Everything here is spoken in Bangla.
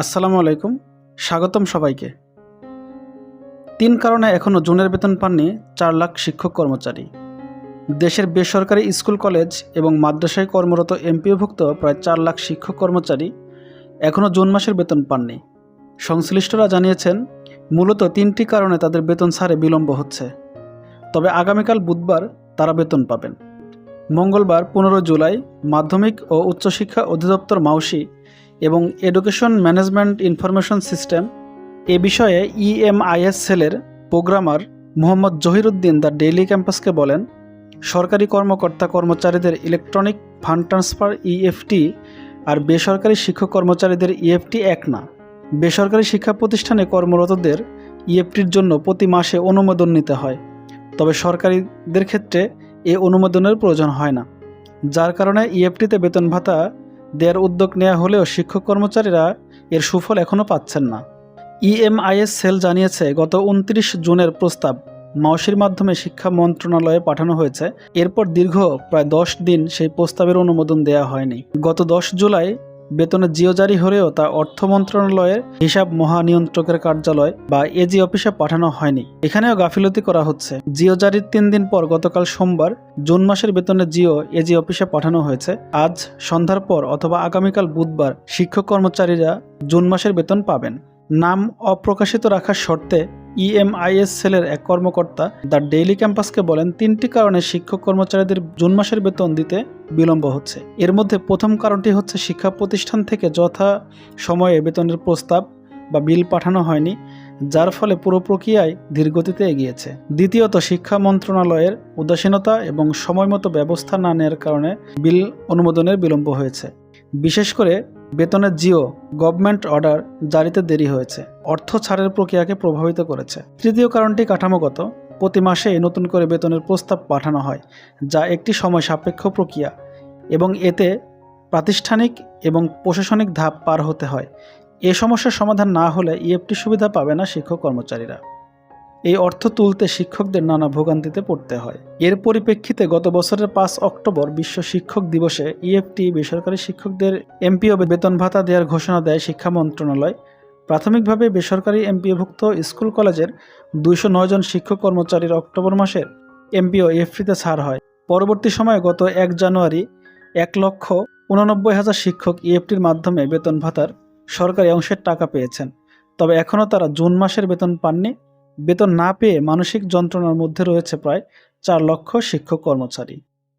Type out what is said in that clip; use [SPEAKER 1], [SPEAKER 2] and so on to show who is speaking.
[SPEAKER 1] আসসালামু আলাইকুম, স্বাগতম সবাইকে। তিন কারণে এখনও জুনের বেতন পাননি চার লাখ শিক্ষক কর্মচারী। দেশের বেসরকারি স্কুল, কলেজ এবং মাদ্রাসায় কর্মরত এমপিওভুক্ত প্রায় চার লাখ শিক্ষক কর্মচারী এখনও জুন মাসের বেতন পাননি। সংশ্লিষ্টরা জানিয়েছেন, মূলত তিনটি কারণে তাদের বেতন ছাড়ে বিলম্ব হচ্ছে। তবে আগামীকাল বুধবার তারা বেতন পাবেন। মঙ্গলবার পনেরো জুলাই মাধ্যমিক ও উচ্চশিক্ষা অধিদপ্তর মাউসি এবং এডুকেশন ম্যানেজমেন্ট ইনফরমেশন সিস্টেম এ বিষয়ে ইএমআইএস সেলের programmer Mohammad Jahiruddin the daily ক্যাম্পাসকে বলেন, সরকারি কর্মকর্তা কর্মচারীদের ইলেকট্রনিক ফান্ড ট্রান্সফার ইএফটি আর বেসরকারি শিক্ষক কর্মচারীদের ইএফটি এক না। বেসরকারি শিক্ষা প্রতিষ্ঠানে কর্মরতদের ইএফটির জন্য প্রতি মাসে অনুমোদন নিতে হয়, তবে সরকারিদের ক্ষেত্রে এ অনুমোদনের প্রয়োজন হয় না, যার কারণে ইএফটিতে বেতন ভাতা দেওয়ার উদ্যোগ নেওয়া হলেও শিক্ষক কর্মচারীরা এর সুফল এখনও পাচ্ছেন না। ইএমআইএস সেল জানিয়েছে, গত উনত্রিশ জুনের প্রস্তাব মাউসির মাধ্যমে শিক্ষা মন্ত্রণালয়ে পাঠানো হয়েছে। এরপর দীর্ঘ প্রায় দশ দিন সেই প্রস্তাবের অনুমোদন দেওয়া হয়নি। গত দশ জুলাই বেতনে জিও জারি হলেও তা অর্থ মন্ত্রণালয়ের হিসাব মহানিয়ন্ত্রকের কার্যালয় বা এজি অফিসে পাঠানো হয়নি। এখানেও গাফিলতি করা হচ্ছে। জিও জারির তিন দিন পর গতকাল সোমবার জুন মাসের বেতনে জিও এজি অফিসে পাঠানো হয়েছে। আজ সন্ধ্যার পর অথবা আগামীকাল বুধবার শিক্ষক কর্মচারীরা জুন মাসের বেতন পাবেন। নাম অপ্রকাশিত রাখার শর্তে ইএমআইএস সেলের এক কর্মকর্তা দ্য ডেইলি ক্যাম্পাসকে বলেন, তিনটি কারণে শিক্ষক কর্মচারীদের জুন মাসের বেতন দিতে বিলম্ব হচ্ছে। এর মধ্যে প্রথম কারণটি হচ্ছে শিক্ষা প্রতিষ্ঠান থেকে যথা সময়ে বেতনের প্রস্তাব বা বিল পাঠানো হয়নি, যার ফলে পুরো প্রক্রিয়ায় ধীরগতিতে এগিয়েছে। দ্বিতীয়ত, শিক্ষা মন্ত্রণালয়ের উদাসীনতা এবং সময়মতো ব্যবস্থা না নেওয়ার কারণে বিল অনুমোদনের বিলম্ব হয়েছে। বিশেষ করে বেতনের জিও, গভর্নমেন্ট অর্ডার জারিতে দেরি হয়েছে। অর্থ ছাড়ের প্রক্রিয়াকে প্রভাবিত করেছে। তৃতীয় কারণটি কাঠামোগত। প্রতি মাসে নতুন করে বেতনের প্রস্তাব পাঠানো হয়, যা একটি সময় সাপেক্ষ প্রক্রিয়া এবং এতে প্রাতিষ্ঠানিক এবং প্রশাসনিক ধাপ পার হতে হয়। এ সমস্যার সমাধান না হলে ইএফটি সুবিধা পাবে না শিক্ষক কর্মচারীরা। এই অর্থ তুলতে শিক্ষকদের নানা ভোগান্তিতে পড়তে হয়। এর পরিপ্রেক্ষিতে গত বছরের পাঁচ অক্টোবর বিশ্ব শিক্ষক দিবসে ইএফটি বেসরকারি শিক্ষকদের এমপিও বেতন ভাতা দেওয়ার ঘোষণা দেয় শিক্ষা মন্ত্রণালয়। প্রাথমিকভাবে বেসরকারি এমপিওভুক্ত স্কুল কলেজের দুইশো জন শিক্ষক কর্মচারীর অক্টোবর মাসের এমপিও ইএফটিতে ছাড় হয়। পরবর্তী সময়ে গত এক জানুয়ারি এক লক্ষ উননব্বই হাজার শিক্ষক ইএফটির মাধ্যমে বেতন ভাতার সরকারি অংশের টাকা পেয়েছেন। তবে এখনও তারা জুন মাসের বেতন পাননি। বেতন না পেয়ে মানসিক যন্ত্রণার মধ্যে রয়েছে প্রায় চার লক্ষ শিক্ষক কর্মচারী।